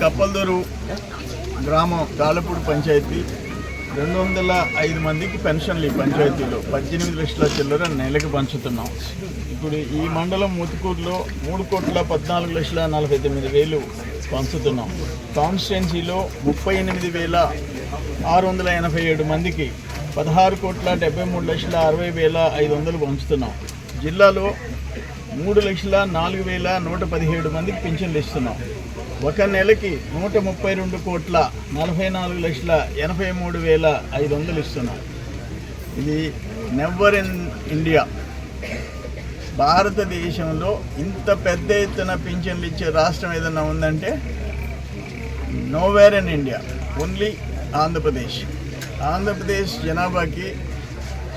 కప్పల్దూరు గ్రామం గాలపూడి పంచాయతీ. రెండు వందల ఐదు మందికి పెన్షన్లు ఈ పంచాయతీలో. పద్దెనిమిది లక్షల చిల్లర నెలకి పంచుతున్నాం. ఇప్పుడు ఈ మండలం ముతుకూరులో మూడు కోట్ల పద్నాలుగు లక్షల నలభై తొమ్మిది వేలు పంచుతున్నాం. కాన్స్టిట్యున్సీలో ముప్పై ఎనిమిది వేల ఆరు వందల ఎనభై ఏడు మందికి పదహారు కోట్ల డెబ్బై మూడు లక్షల అరవై వేల ఐదు వందలు పంచుతున్నాం. జిల్లాలో మూడు లక్షల నాలుగు వేల నూట పదిహేడు మందికి పింఛన్లు ఇస్తున్నాం. ఒక నెలకి నూట ముప్పై రెండు కోట్ల నలభై నాలుగు లక్షల ఎనభై మూడు వేల ఐదు వందలు ఇస్తున్నారు. ఇది నెవర్ ఇన్ ఇండియా భారతదేశంలో ఇంత పెద్ద ఎత్తున పింఛన్లు ఇచ్చే రాష్ట్రం ఏదన్నా ఉందంటే nowhere in India only Andhra Pradesh Andhra Pradesh జనాభాకి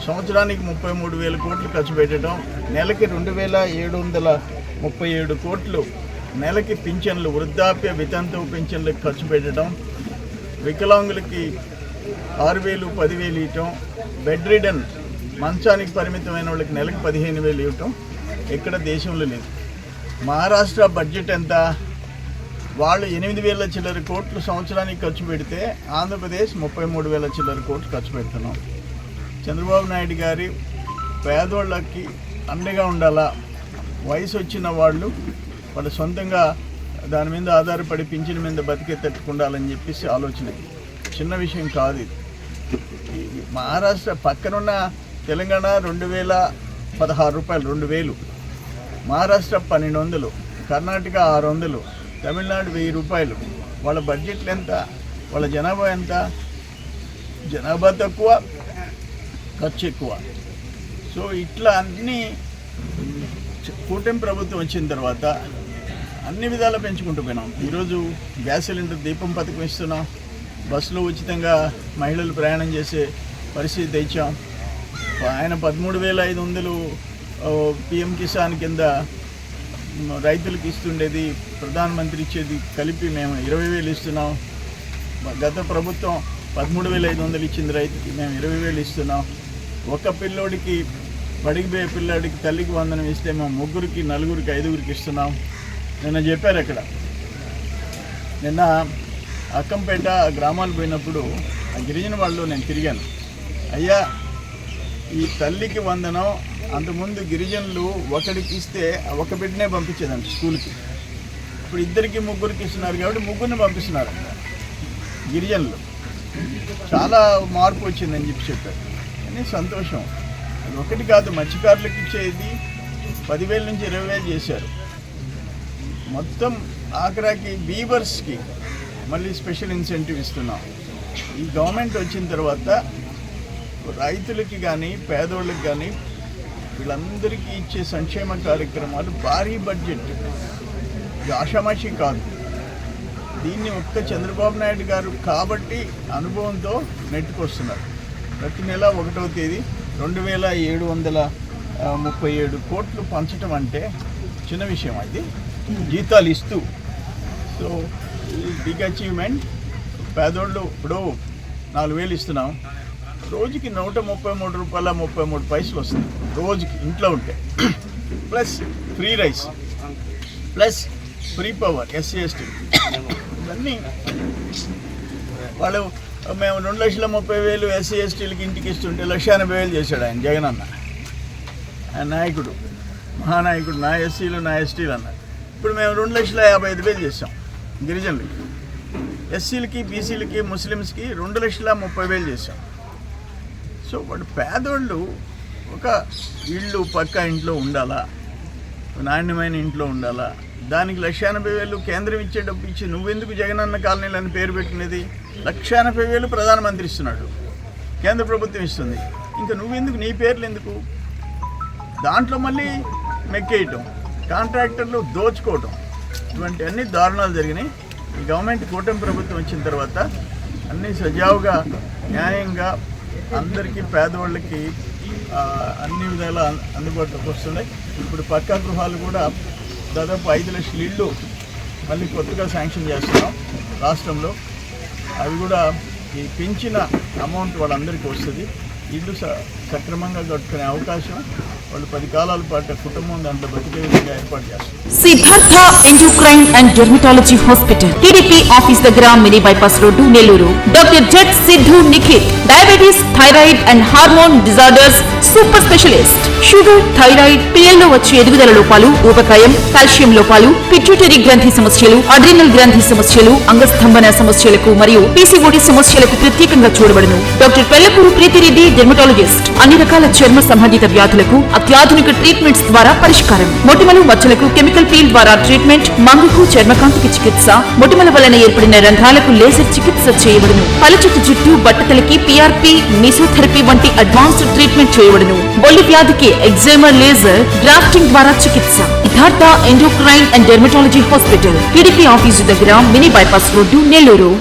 సంవత్సరానికి ముప్పై మూడు వేల కోట్లు ఖర్చు పెట్టడం నెలకి రెండు వేల ఏడు వందల ముప్పై ఏడు కోట్లు నెలకి పింఛన్లు వృద్ధాప్య వితంతువు పింఛన్లకు ఖర్చు పెట్టడం వికలాంగులకి ఆరు వేలు పదివేలు ఇవ్వటం బెడ్ రిడన్ మంచానికి పరిమితమైన వాళ్ళకి నెలకి పదిహేను వేలు ఇవ్వటం ఎక్కడ దేశంలో లేదు. మహారాష్ట్ర బడ్జెట్ ఎంత? వాళ్ళు ఎనిమిది వేల చిల్లర కోట్లు సంవత్సరానికి ఖర్చు పెడితే ఆంధ్రప్రదేశ్ ముప్పై మూడు వేల చిల్లర కోట్లు ఖర్చు పెడుతున్నాం. చంద్రబాబు నాయుడు గారి పేదోళ్ళకి అండగా ఉండాలా? వయసు వచ్చిన వాళ్ళు వాళ్ళ సొంతంగా దాని మీద ఆధారపడి పింఛన్ మీద బతికే తట్టుకుండాలని చెప్పేసి ఆలోచన. చిన్న విషయం కాదు ఇది. మహారాష్ట్ర పక్కనున్న తెలంగాణ రెండు వేల పదహారు రూపాయలు రెండు వేలు. మహారాష్ట్ర పన్నెండు వందలు కర్ణాటక ఆరు వందలు తమిళనాడు వెయ్యి రూపాయలు. వాళ్ళ బడ్జెట్లు ఎంత? వాళ్ళ జనాభా ఎంత? జనాభా తక్కువ ఖర్చు ఎక్కువ. సో ఇట్లా అన్నీ కూటమి ప్రభుత్వం వచ్చిన తర్వాత అన్ని విధాలా పెంచుకుంటూ పోయినాం. ఈరోజు గ్యాస్ సిలిండర్ దీపం పథకం ఇస్తున్నాం. బస్సులో ఉచితంగా మహిళలు ప్రయాణం చేసే పరిస్థితి తెచ్చాం. ఆయన పదమూడు వేల ఐదు వందలు పిఎం కిసాన్ కింద రైతులకు ఇస్తుండేది ప్రధానమంత్రి ఇచ్చేది కలిపి మేము ఇరవై వేలు ఇస్తున్నాం. గత ప్రభుత్వం పదమూడు వేల ఐదు వందలు ఇచ్చింది రైతుకి మేము ఇరవై వేలు ఇస్తున్నాం. ఒక పిల్లోడికి బడికి పోయే పిల్లోడికి తల్లికి వందనం ఇస్తే మేము ముగ్గురికి నలుగురికి ఐదుగురికి ఇస్తున్నాం. నిన్న చెప్పారు అక్కడ నిన్న అక్కంపేట గ్రామాలు పోయినప్పుడు ఆ గిరిజన వాళ్ళు నేను తిరిగాను. అయ్యా ఈ తల్లికి వందనం అంతకుముందు గిరిజనులు ఒకడికి ఇస్తే ఒక బిడ్డనే పంపించేదండి స్కూల్కి. ఇప్పుడు ఇద్దరికి ముగ్గురికి ఇస్తున్నారు కాబట్టి ముగ్గురిని పంపిస్తున్నారు. గిరిజనులు. చాలా మార్పు వచ్చిందని చెప్పి చెప్పారు. కానీ సంతోషం. అది ఒకటి కాదు మత్స్యకారులకు ఇచ్చేది పదివేల నుంచి ఇరవై వేలు చేశారు. మొత్తం ఆఖరాకి బీవర్స్కి మళ్ళీ స్పెషల్ ఇన్సెంటివ్ ఇస్తున్నాం. ఈ గవర్నమెంట్ వచ్చిన తర్వాత రైతులకి కానీ పేదోళ్ళకి కానీ వీళ్ళందరికీ ఇచ్చే సంక్షేమ కార్యక్రమాలు భారీ బడ్జెట్. ఆషామాషి కాదు. దీన్ని ఒక్క చంద్రబాబు నాయుడు గారు కాబట్టి అనుభవంతో నెట్టుకొస్తున్నారు. ప్రతి నెల ఒకటవ తేదీ రెండు వేల ఏడు వందల ముప్పై ఏడు కోట్లు పంచడం అంటే చిన్న విషయం అది జీతాలు ఇస్తూ. సో బిగ్ అచీవ్మెంట్ పేదోళ్ళు ఇప్పుడు నాలుగు వేలు ఇస్తున్నాం. రోజుకి నూట ముప్పై మూడు రూపాయల ముప్పై మూడు పైసలు వస్తుంది రోజుకి ఇంట్లో ఉంటే. Plus free rice plus free power SC ST ఇవన్నీ వాళ్ళు మేము రెండు లక్షల ముప్పై వేలు ఎస్సీ ఎస్టీలకి ఇంటికి ఇస్తుంటే లక్ష ఎనభై వేలు చేశాడు ఆయన జగన్ అన్న ఆయన నాయకుడు. మహానాయకుడు. నా ఎస్సీలు నా ఎస్టీలు అన్న ఇప్పుడు మేము రెండు లక్షల యాభై ఐదు వేలు చేసాం గిరిజనులకి. ఎస్సీలకి బీసీలకి ముస్లిమ్స్కి రెండు లక్షల ముప్పై వేలు చేసాం సో వాడు పేదోళ్ళు ఒక ఇల్లు పక్క ఇంట్లో ఉండాలా? నాణ్యమైన ఇంట్లో ఉండాలా? దానికి లక్ష ఎనభై వేలు కేంద్రం ఇచ్చే డబ్బు ఇచ్చి నువ్వెందుకు జగనన్న కాలనీలు అని పేరు పెట్టినది? లక్ష ఎనభై వేలు ప్రధానమంత్రి ఇస్తున్నాడు. కేంద్ర ప్రభుత్వం ఇస్తుంది. ఇంకా నువ్వెందుకు? నీ పేర్లు ఎందుకు? దాంట్లో మళ్ళీ మెక్కేయటం. కాంట్రాక్టర్లు దోచుకోవటం. ఇటువంటి అన్ని దారుణాలు జరిగినాయి. ఈ గవర్నమెంట్ కూటమి ప్రభుత్వం వచ్చిన తర్వాత అన్నీ సజావుగా న్యాయంగా అందరికీ పేదవాళ్ళకి అన్ని విధాల అందుబాటులోకి వస్తున్నాయి. ఇప్పుడు పక్కా గృహాలు కూడా దాదాపు ఐదు లక్షల ఇళ్ళు మళ్ళీ కొత్తగా శాంక్షన్ చేస్తున్నాం రాష్ట్రంలో. అవి కూడా ఈ పెంచిన అమౌంట్ వాళ్ళందరికీ వస్తుంది. ఇల్లు సక్రమంగా కట్టుకునే అవకాశం వాళ్ళు పది కాలాల పాటు కుటుంబం దాంట్లో బతికే విధంగా ఏర్పాటు చేస్తారు. Siddhartha endocrine and dermatology hospital TDP office దగ్గర mini bypass road Nellore. Doctor Z Siddhu Nikhit diabetes thyroid and hormone disorders super specialist. Sugar thyroid పిల్లల్లో వచ్చే ఎదుగుదల లోపాలు ఊబకాయం కాల్షియం లోపాలు పిట్యూటరీ గ్రంథి సమస్యలు అడ్రినల్ గ్రంథి సమస్యలు అంగస్తంభన సమస్యలకు మరియు పీసీఓడి సమస్యలకు ప్రత్యేకంగా చూడబడును. డాక్టర్ పెళ్ళకూరు ప్రీతిరెడ్డి డెర్మటాలజిస్ట్ అన్ని రకాల చర్మ సంబంధిత వ్యాధులకు అత్యాధునిక ట్రీట్మెంట్స్ ద్వారా పరిష్కారం. మొటిమలు మచ్చలకు కెమికల్ పీల్ ద్వారా ట్రీట్మెంట్ మంగుకు చర్మకాంతికి చికిత్స మొటిమల వలన ఏర్పడిన రంధ్రాలకు లేజర్ చికిత్స చేయబడును. పలచటి జుట్టు బట్టతలకి పిఆర్పి మిసోథెరపీ వంటి అడ్వాన్స్డ్ ట్రీట్మెంట్ చేయబడును. బొల్లి వ్యాధికి ఎగ్జైమర్ లేజర్ గ్రాఫ్టింగ్ ద్వారా చికిత్స. Siddhartha endocrine and dermatology hospital TDP office దగ్గర మినీ బైపాస్ రోడ్డు నెల్లూరు.